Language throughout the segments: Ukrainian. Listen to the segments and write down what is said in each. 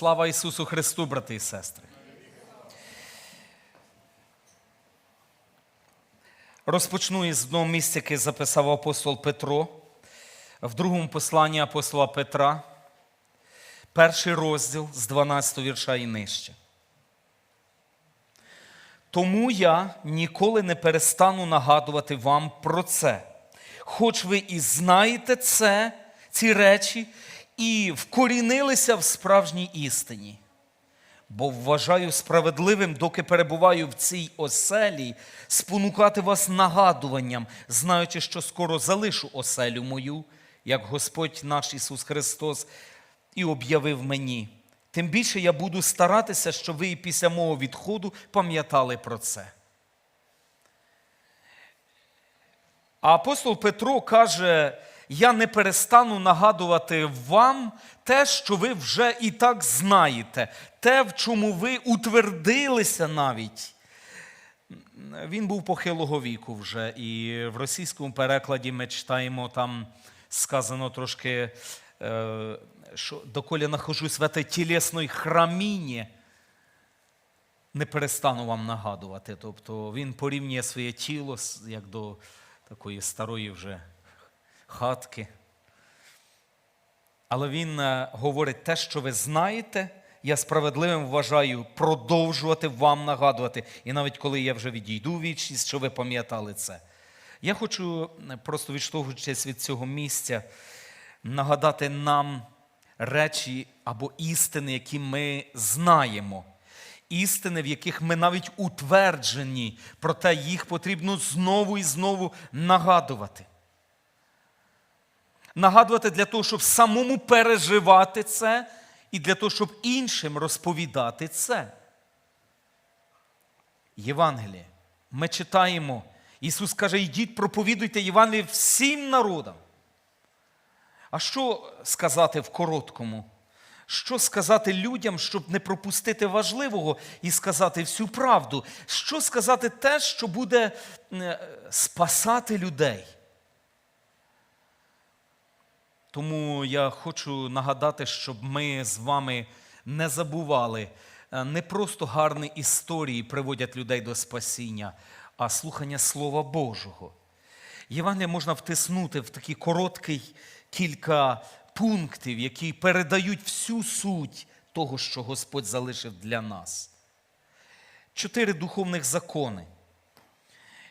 Слава Ісусу Христу, брати і сестри. Розпочну із одного місця, яке записав апостол Петро в другому посланні апостола Петра, перший розділ з 12 вірша і нижче. Тому я ніколи не перестану нагадувати вам про це. Хоч ви і знаєте це, ці речі, і вкорінилися в справжній істині. Бо вважаю справедливим, доки перебуваю в цій оселі, спонукати вас нагадуванням, знаючи, що скоро залишу оселю мою, як Господь наш Ісус Христос і об'явив мені. Тим більше я буду старатися, щоб ви і після мого відходу пам'ятали про це. А апостол Петро каже: я не перестану нагадувати вам те, що ви вже і так знаєте, те, в чому ви утвердилися навіть. Він був похилого віку вже, і в російському перекладі ми читаємо там сказано трошки, е, що доколі нахожусь в этой тілесної храміні, не перестану вам нагадувати. Тобто він порівнює своє тіло як до такої старої вже хатки. Але він е, говорить те, що ви знаєте, я справедливим вважаю продовжувати вам нагадувати. І навіть коли я вже відійду вічність, що ви пам'ятали це. Я хочу, е, просто відштовхуючись від цього місця, нагадати нам речі або істини, які ми знаємо. Істини, в яких ми навіть утверджені, проте їх потрібно знову і знову нагадувати. Нагадувати для того, щоб самому переживати це, і для того, щоб іншим розповідати це. Євангеліє. Ми читаємо. Ісус каже, йдіть, проповідуйте Євангеліє всім народам. А що сказати в короткому? Що сказати людям, щоб не пропустити важливого і сказати всю правду? Що сказати те, що буде е, спасати людей? Тому я хочу нагадати, щоб ми з вами не забували, е, не просто гарні історії приводять людей до спасіння, а слухання Слова Божого. Євангелія можна втиснути в такий короткий кілька пунктів, які передають всю суть того, що Господь залишив для нас. Чотири духовних закони.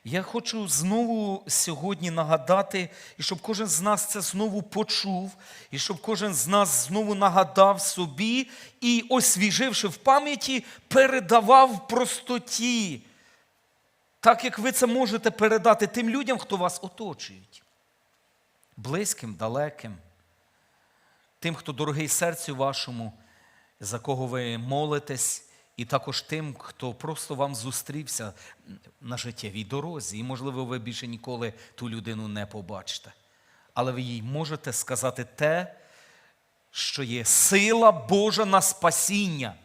Я хочу знову сьогодні нагадати, і щоб кожен з нас це знову почув, і щоб кожен з нас знову нагадав собі і, освіживши в пам'яті, передавав в простоті, так як ви це можете передати тим людям, хто вас оточують. Близьким, далеким, тим, хто дорогий серцю вашому, за кого ви молитесь, і також тим, хто просто вам зустрівся на життєвій дорозі, і, можливо, ви більше ніколи ту людину не побачите. Але ви їй можете сказати те, що є сила Божа на спасіння.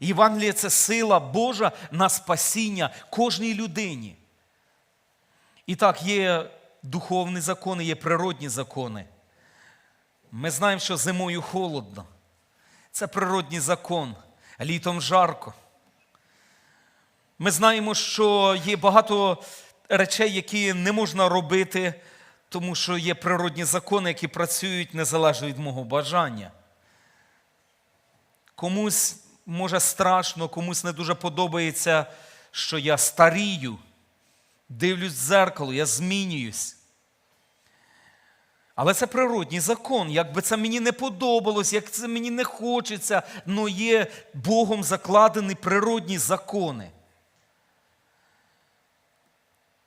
Євангеліє це сила Божа на спасіння кожній людині. І так, є духовні закони, є природні закони. Ми знаємо, що зимою холодно. Це природній закон, літом жарко. Ми знаємо, що є багато речей, які не можна робити, тому що є природні закони, які працюють незалежно від мого бажання. Комусь може страшно, комусь не дуже подобається, що я старію, дивлюсь в дзеркало, я змінююсь. Але це природній закон. Як би це мені не подобалось, як це мені не хочеться, але є Богом закладені природні закони.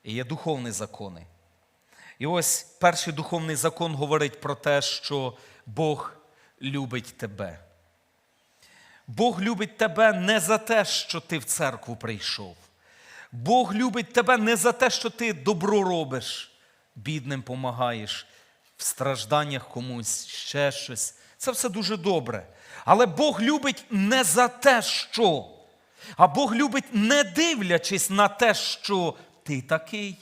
І є духовні закони. І ось перший духовний закон говорить про те, що Бог любить тебе. Бог любить тебе не за те, що ти в церкву прийшов. Бог любить тебе не за те, що ти добро робиш, бідним помагаєш, в стражданнях комусь, ще щось. Це все дуже добре. Але Бог любить не за те, що, а Бог любить, не дивлячись на те, що ти такий.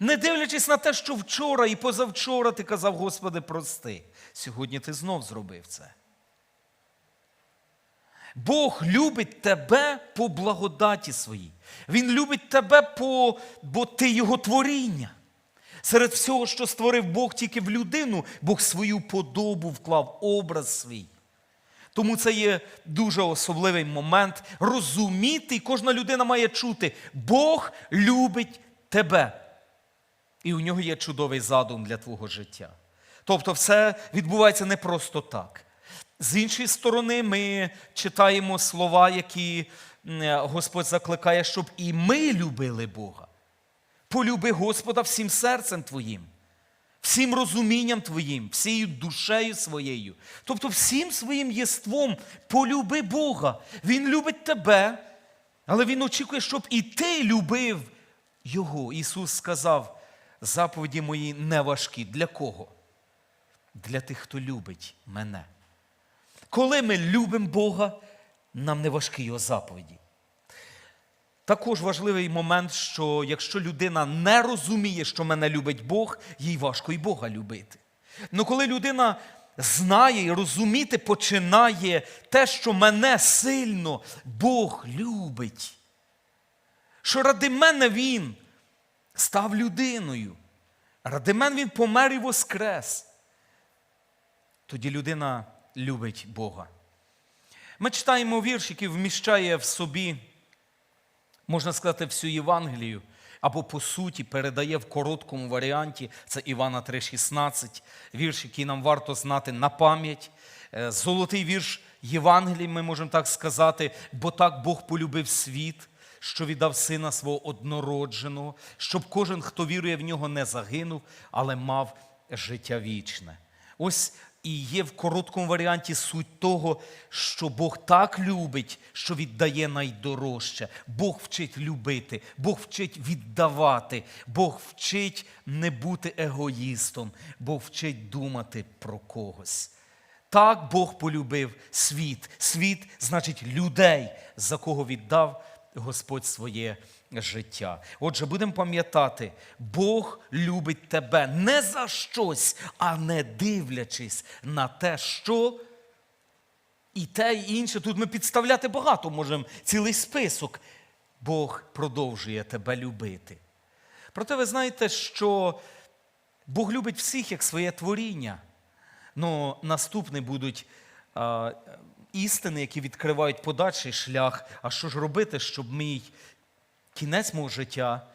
Не дивлячись на те, що вчора і позавчора ти казав, Господи, прости. Сьогодні ти знов зробив це. Бог любить тебе по благодаті своїй. Він любить тебе, по, бо ти його творіння. Серед всього, що створив Бог тільки в людину, Бог свою подобу вклав, образ свій. Тому це є дуже особливий момент розуміти, і кожна людина має чути, Бог любить тебе. І у нього є чудовий задум для твого життя. Тобто, все відбувається не просто так. З іншої сторони, ми читаємо слова, які Господь закликає, щоб і ми любили Бога. Полюби Господа всім серцем твоїм, всім розумінням твоїм, всією душею своєю. Тобто всім своїм єством полюби Бога. Він любить тебе, але Він очікує, щоб і ти любив Його. Ісус сказав, заповіді мої не важкі. Для кого? Для тих, хто любить мене. Коли ми любимо Бога, нам не важкі його заповіді. Також важливий момент, що якщо людина не розуміє, що мене любить Бог, їй важко і Бога любити. Ну коли людина знає і розуміти починає те, що мене сильно Бог любить, що ради мене Він став людиною, ради мене Він помер і воскрес, тоді людина любить Бога. Ми читаємо вірш, який вміщає в собі можна сказати, всю Євангелію, або по суті передає в короткому варіанті, це Івана 3,16, вірш, який нам варто знати на пам'ять. Е, Золотий вірш Євангелії, ми можемо так сказати, бо так Бог полюбив світ, що віддав сина свого однородженого, щоб кожен, хто вірує в нього, не загинув, але мав життя вічне. Ось і є в короткому варіанті суть того, що Бог так любить, що віддає найдорожче. Бог вчить любити, Бог вчить віддавати, Бог вчить не бути егоїстом, Бог вчить думати про когось. Так Бог полюбив світ. Світ значить людей, за кого віддав Господь своє життя. Отже, будемо пам'ятати, Бог любить тебе не за щось, а не дивлячись на те, що і те, і інше. Тут ми підставляти багато можемо, цілий список. Бог продовжує тебе любити. Проте ви знаєте, що Бог любить всіх як своє творіння. Ну, наступні будуть а, істини, які відкривають подальший шлях. А що ж робити, щоб мій кінець мого життя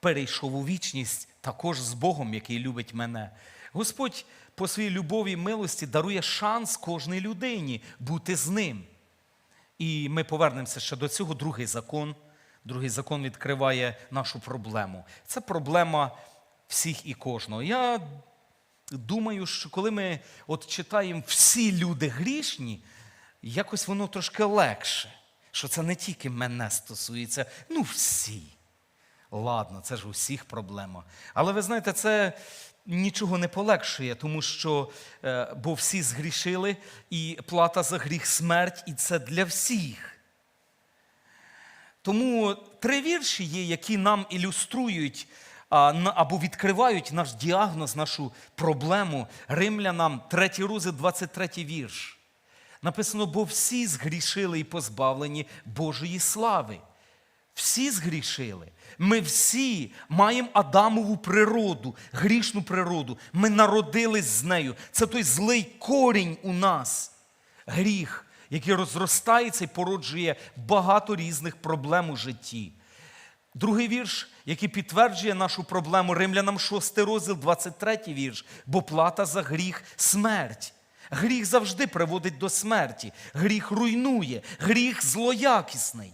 перейшов у вічність також з Богом, який любить мене. Господь по своїй любові і милості дарує шанс кожній людині бути з ним. І ми повернемося ще до цього. Другий закон. Другий закон відкриває нашу проблему. Це проблема всіх і кожного. Я думаю, що коли ми от читаємо всі люди грішні, якось воно трошки легше. Що це не тільки мене стосується, ну всі. Ладно, це ж у всіх проблема. Але ви знаєте, це нічого не полегшує, тому що е, бо всі згрішили, і плата за гріх смерть, і це для всіх. Тому три вірші є, які нам ілюструють або відкривають наш діагноз, нашу проблему. Римлянам, 3 розділ, 23 вірш. Написано, бо всі згрішили і позбавлені Божої слави. Всі згрішили. Ми всі маємо Адамову природу, грішну природу. Ми народились з нею. Це той злий корінь у нас. Гріх, який розростається і породжує багато різних проблем у житті. Другий вірш, який підтверджує нашу проблему римлянам 6 розділ, 23 вірш. Бо плата за гріх смерть. Гріх завжди приводить до смерті. Гріх руйнує, гріх злоякісний.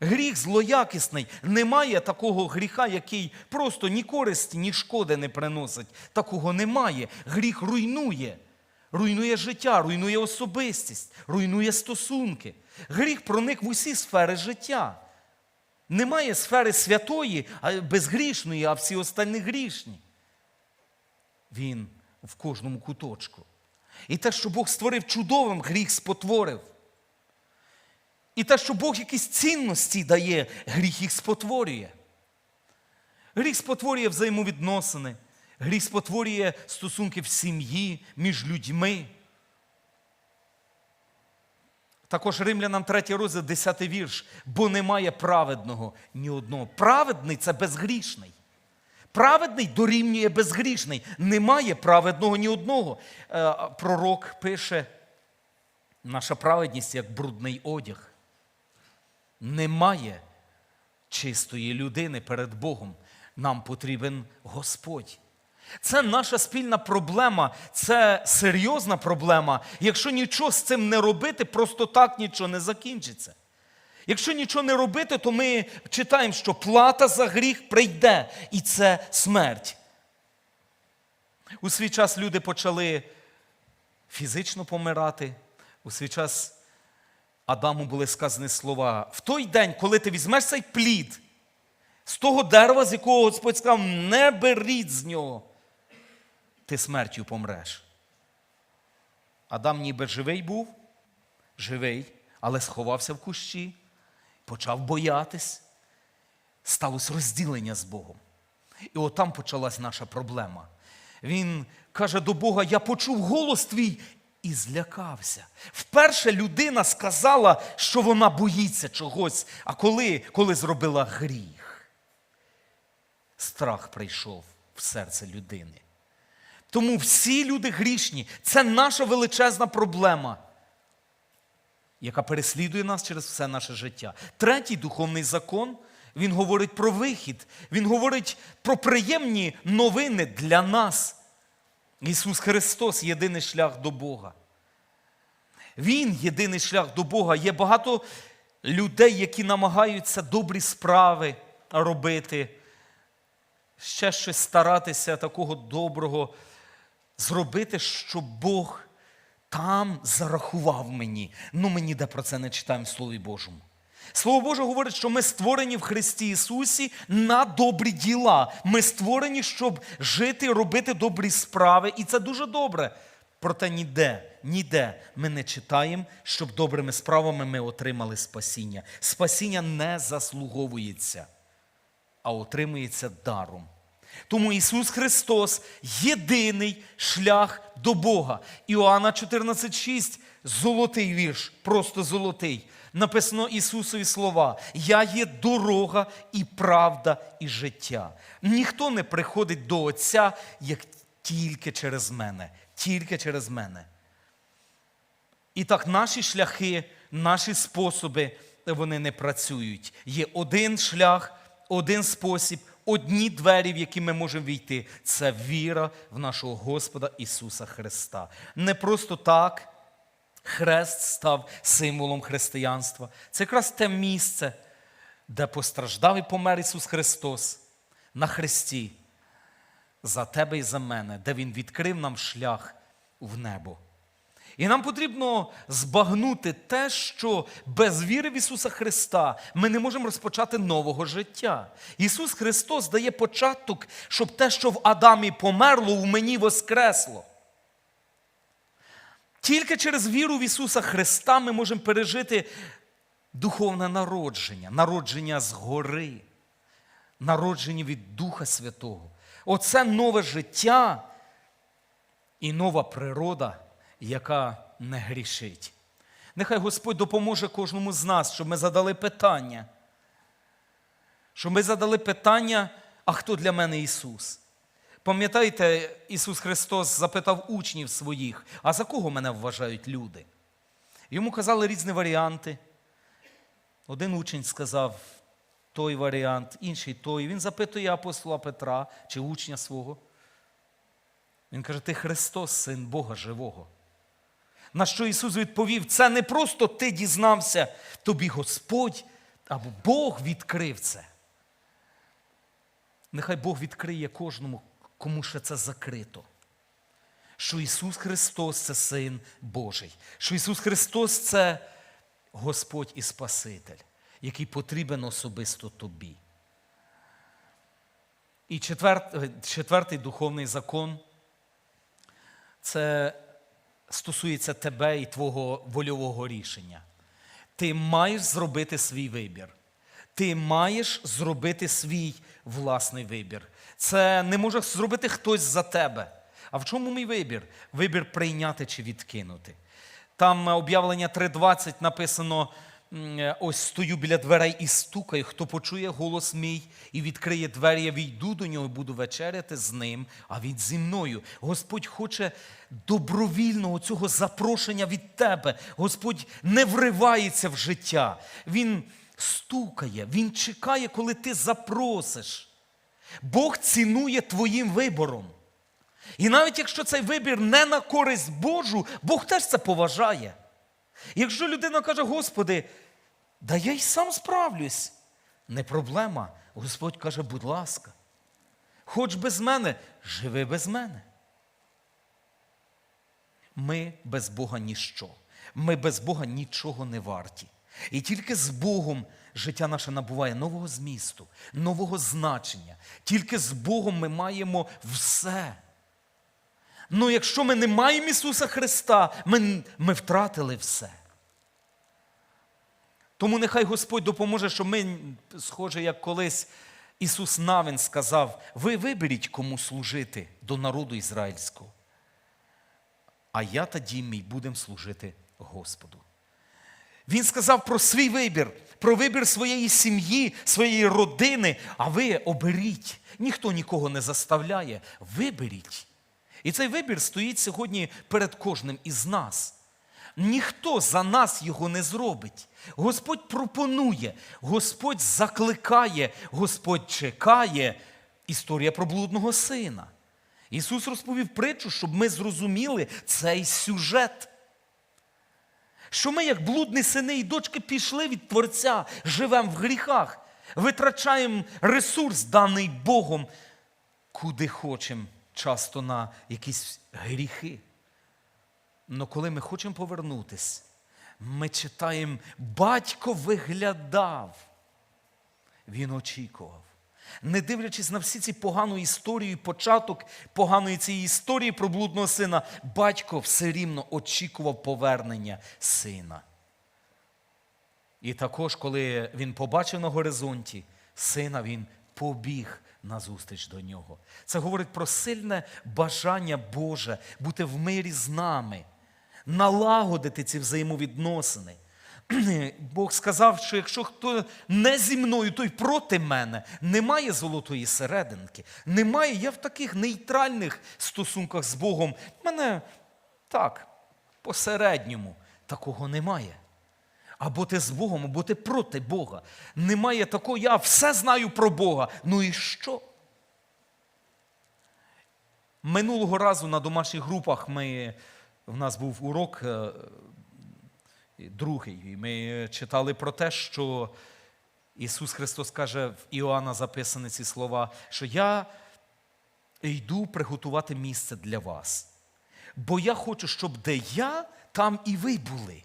Гріх злоякісний. Немає такого гріха, який просто ні користі, ні шкоди не приносить. Такого немає. Гріх руйнує. Руйнує життя, руйнує особистість, руйнує стосунки. Гріх проник в усі сфери життя. Немає сфери святої, безгрішної, а всі останні грішні. Він в кожному куточку. І те, що Бог створив чудовим, гріх спотворив. І те, що Бог якісь цінності дає, гріх їх спотворює. Гріх спотворює взаємовідносини, гріх спотворює стосунки в сім'ї, між людьми. Також Римлянам 3 розділ, 10 вірш. Бо немає праведного ні одного. Праведний це безгрішний. Праведний дорівнює безгрішний. Немає праведного ні одного. Е, Пророк пише, наша праведність як брудний одяг. Немає чистої людини перед Богом. Нам потрібен Господь. Це наша спільна проблема, це серйозна проблема. Якщо нічого з цим не робити, просто так нічого не закінчиться. Якщо нічого не робити, то ми читаємо, що плата за гріх прийде, і це смерть. У свій час люди почали фізично помирати. У свій час Адаму були сказані слова: в той день, коли ти візьмеш цей плід з того дерева, з якого Господь сказав, не беріть з нього, ти смертю помреш. Адам ніби живий був, живий, але сховався в кущі, почав боятись, сталося розділення з Богом. І от там почалась наша проблема. Він каже до Бога: Я почув голос твій і злякався. Вперше людина сказала, що вона боїться чогось, а коли, коли зробила гріх, страх прийшов в серце людини. Тому всі люди грішні. Це наша величезна проблема, яка переслідує нас через все наше життя. Третій духовний закон він говорить про вихід, він говорить про приємні новини для нас. Ісус Христос єдиний шлях до Бога. Він єдиний шлях до Бога. Є багато людей, які намагаються добрі справи робити, ще щось старатися такого доброго зробити, щоб Бог там зарахував мені. Ну, ми ніде про це не читаємо в Слові Божому. Слово Боже говорить, що ми створені в Христі Ісусі на добрі діла. Ми створені, щоб жити, робити добрі справи, і це дуже добре. Проте ніде, ніде ми не читаємо, щоб добрими справами ми отримали спасіння. Спасіння не заслуговується, а отримується даром. Тому Ісус Христос єдиний шлях до Бога. Іоанна 14,6 золотий вірш, просто золотий. Написано Ісусові слова: Я є дорога і правда, і життя. Ніхто не приходить до Отця, як тільки через мене, тільки через мене. І так наші шляхи, наші способи, вони не працюють. Є один шлях, один спосіб, одні двері, в які ми можемо війти. Це віра в нашого Господа Ісуса Христа. Не просто так хрест став символом християнства. Це якраз те місце, де постраждав і помер Ісус Христос на хресті за тебе і за мене, де Він відкрив нам шлях в небо. І нам потрібно збагнути те, що без віри в Ісуса Христа ми не можемо розпочати нового життя. Ісус Христос дає початок, щоб те, що в Адамі померло, в мені воскресло. Тільки через віру в Ісуса Христа ми можемо пережити духовне народження, народження згори, народження від Духа Святого. Оце нове життя і нова природа, яка не грішить. Нехай Господь допоможе кожному з нас, щоб ми задали питання. Щоб ми задали питання, а хто для мене Ісус? Пам'ятаєте, Ісус Христос запитав учнів своїх, а за кого мене вважають люди? Йому казали різні варіанти. Один учень сказав той варіант, інший той. Він запитує апостола Петра чи учня свого. Він каже: Ти Христос, син Бога живого. На що Ісус відповів: це не просто ти дізнався, тобі Господь або Бог відкрив це. Нехай Бог відкриє кожному, кому ще це закрито. Що Ісус Христос це Син Божий, що Ісус Христос це Господь і Спаситель, який потрібен особисто тобі. І четвертий, духовний закон це стосується тебе і твого вольового рішення. Ти маєш зробити свій вибір. Ти маєш зробити свій власний вибір. Це не може зробити хтось за тебе. А в чому мій вибір? Вибір прийняти чи відкинути. Там об'явлення 3.20 написано: ось стою біля дверей і стукаю. Хто почує голос мій і відкриє двері, я війду до нього і буду вечеряти з ним, а він зі мною. Господь хоче добровільного цього запрошення від тебе. Господь не вривається в життя. Він стукає, він чекає, коли ти запросиш. Бог цінує твоїм вибором. І навіть якщо цей вибір не на користь Божу, Бог теж це поважає. Якщо людина каже, Господи, да я й сам справлюсь, не проблема. Господь каже, будь ласка, хоч без мене, живи без мене. Ми без Бога ніщо. Ми без Бога нічого не варті. І тільки з Богом життя наше набуває нового змісту, нового значення. Тільки з Богом ми маємо все. Ну, якщо ми не маємо Ісуса Христа, ми, ми втратили все. Тому нехай Господь допоможе, щоб ми, схоже, як колись Ісус Навин сказав: ви виберіть, кому служити до народу ізраїльського. А я та дім мій будемо служити Господу. Він сказав про свій вибір, про вибір своєї сім'ї, своєї родини. А ви оберіть. Ніхто нікого не заставляє. Виберіть. І цей вибір стоїть сьогодні перед кожним із нас. Ніхто за нас його не зробить. Господь пропонує, Господь закликає, Господь чекає. Історія про блудного сина. Ісус розповів притчу, щоб ми зрозуміли цей сюжет. Що ми, як блудні сини і дочки, пішли від Творця, живемо в гріхах, витрачаємо ресурс, даний Богом, куди хочемо, часто на якісь гріхи. Но коли ми хочемо повернутись, ми читаємо, батько виглядав, він очікував. Не дивлячись на всі ці погану історію, початок поганої цієї історії про блудного сина, батько все рівно очікував повернення сина. І також, коли він побачив на горизонті сина, він побіг назустріч до нього. Це говорить про сильне бажання Боже бути в мирі з нами, налагодити ці взаємовідносини. Бог сказав, що якщо хто не зі мною, той проти мене. Немає золотої серединки. Немає. Я в таких нейтральних стосунках з Богом. Мене так, посередньому такого немає. Або ти з Богом, або ти проти Бога. Немає такого, я все знаю про Бога. Ну і що? Минулого разу на домашніх групах ми, в нас був урок е, другий. І ми читали про те, що Ісус Христос каже в Іоанна записані ці слова, що я йду приготувати місце для вас. Бо я хочу, щоб де я, там і ви були.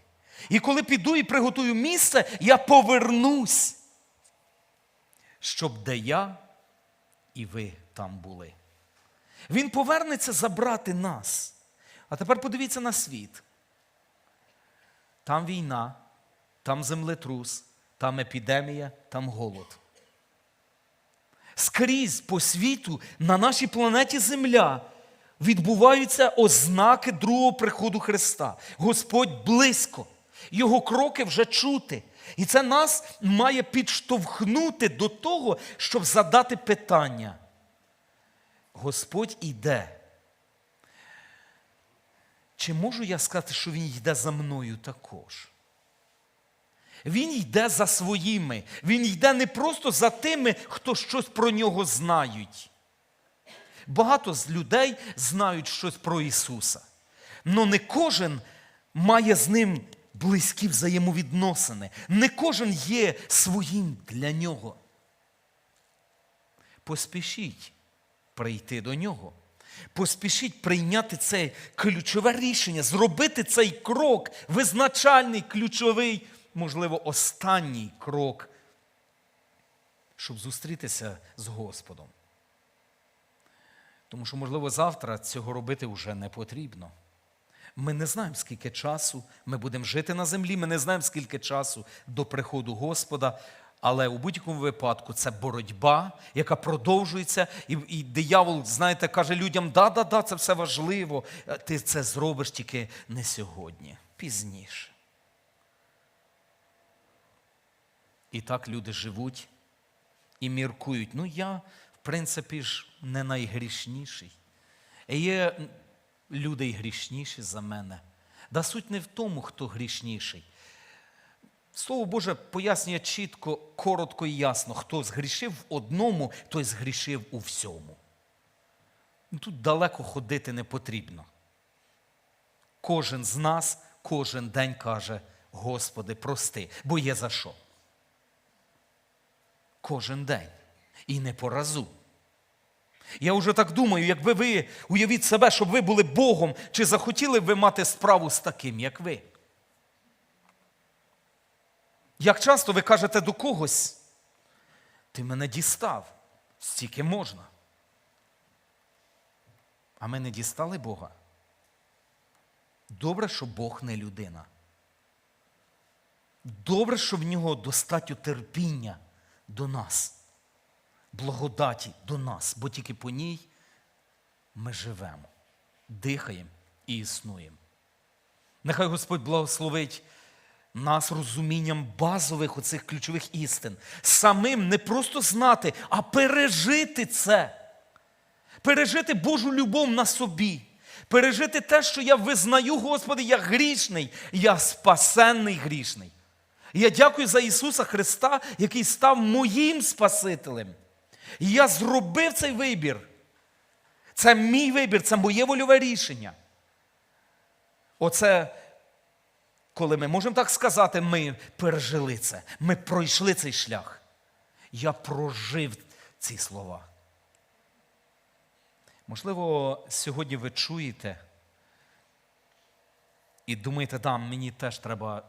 І коли піду і приготую місце, я повернусь, щоб де я і ви там були. Він повернеться забрати нас. А тепер подивіться на світ. Там війна, там землетрус, там епідемія, там голод. Скрізь по світу на нашій планеті Земля відбуваються ознаки другого приходу Христа. Господь близько, Його кроки вже чути. І це нас має підштовхнути до того, щоб задати питання. Господь іде. Чи можу я сказати, що Він йде за мною також? Він йде за своїми. Він йде не просто за тими, хто щось про нього знають. Багато з людей знають щось про Ісуса. але не кожен має з ним близькі взаємовідносини. Не кожен є своїм для нього. Поспішіть прийти до нього. Поспішіть прийняти це ключове рішення, зробити цей крок, визначальний, ключовий, можливо, останній крок, щоб зустрітися з Господом. Тому що, можливо, завтра цього робити вже не потрібно. Ми не знаємо, скільки часу ми будемо жити на землі, ми не знаємо, скільки часу до приходу Господа. Але у будь-якому випадку це боротьба, яка продовжується, і і диявол, знаєте, каже людям: да, да, да, це все важливо, ти це зробиш тільки не сьогодні. пізніше. І так люди живуть і міркують. Ну, я, в принципі, ж не найгрішніший. Є люди й грішніші за мене. Да суть не в тому, хто грішніший. Слово Боже пояснює чітко, коротко і ясно, хто згрішив в одному, той згрішив у всьому. Ну, Тут далеко ходити не потрібно. Кожен з нас кожен день каже, Господи, прости, бо є за що. Кожен день. І не по разу. Я вже так думаю, якби ви уявіть себе, щоб ви були Богом, чи захотіли б ви мати справу з таким, як ви? Як часто ви кажете до когось, ти мене дістав, стільки можна. А ми не дістали Бога. Добре, що Бог не людина. Добре, що в нього достатньо терпіння до нас, благодаті до нас, бо тільки по ній ми живемо, дихаємо і існуємо. Нехай Господь благословить нас розумінням базових оцих ключових істин. Самим не просто знати, а пережити це. Пережити Божу любов на собі. Пережити те, що я визнаю, Господи, я грішний, я спасенний грішний. І я дякую за Ісуса Христа, який став моїм Спасителем. І я зробив цей вибір. Це мій вибір, це моє вольове рішення. Оце, коли ми можемо так сказати, ми пережили це, ми пройшли цей шлях. Я прожив ці слова. Можливо, сьогодні ви чуєте і думаєте, да, мені теж треба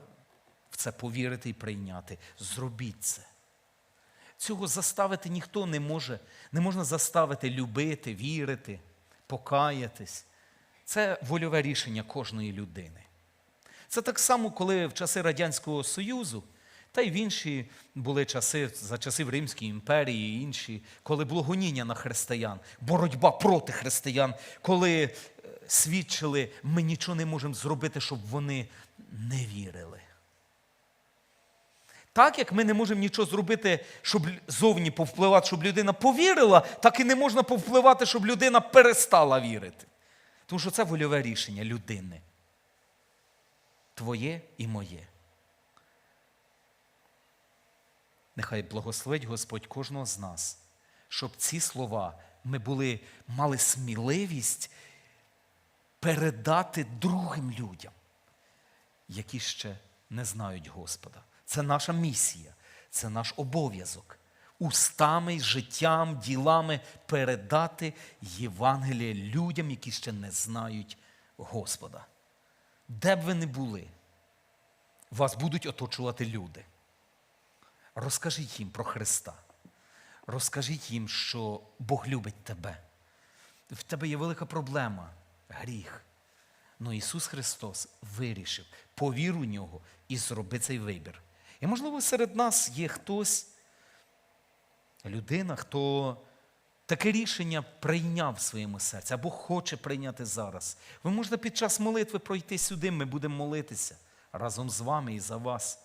в це повірити і прийняти. Зробіть це. Цього заставити ніхто не може. Не можна заставити любити, вірити, покаятись. Це вольове рішення кожної людини. Це так само, коли в часи Радянського Союзу, та й в інші були часи, за часів Римської імперії і інші, коли було гоніння на християн, боротьба проти християн, коли е, свідчили, ми нічого не можемо зробити, щоб вони не вірили. Так як ми не можемо нічого зробити, щоб зовні повпливати, щоб людина повірила, так і не можна повпливати, щоб людина перестала вірити. Тому що це вольове рішення людини. Твоє і моє. Нехай благословить Господь кожного з нас, щоб ці слова ми були, мали сміливість передати другим людям, які ще не знають Господа. Це наша місія, це наш обов'язок. Устами, життям, ділами передати Євангеліє людям, які ще не знають Господа. Де б ви не були, вас будуть оточувати люди. Розкажіть їм про Христа. Розкажіть їм, що Бог любить тебе. В тебе є велика проблема гріх. Ну Ісус Христос вирішив, повір у нього і зроби цей вибір. І, можливо, серед нас є хтось, людина, хто таке рішення прийняв в своєму серці або хоче прийняти зараз. Ви можете під час молитви пройти сюди, ми будемо молитися разом з вами і за вас.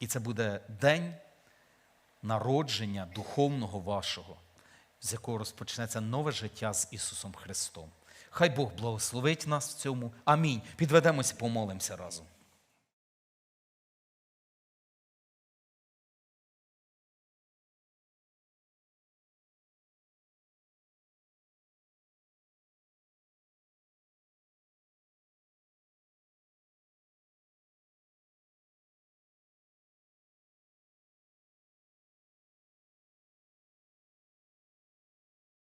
І це буде день народження духовного вашого, з якого розпочнеться нове життя з Ісусом Христом. Хай Бог благословить нас в цьому. Амінь. Підведемося, помолимося разом.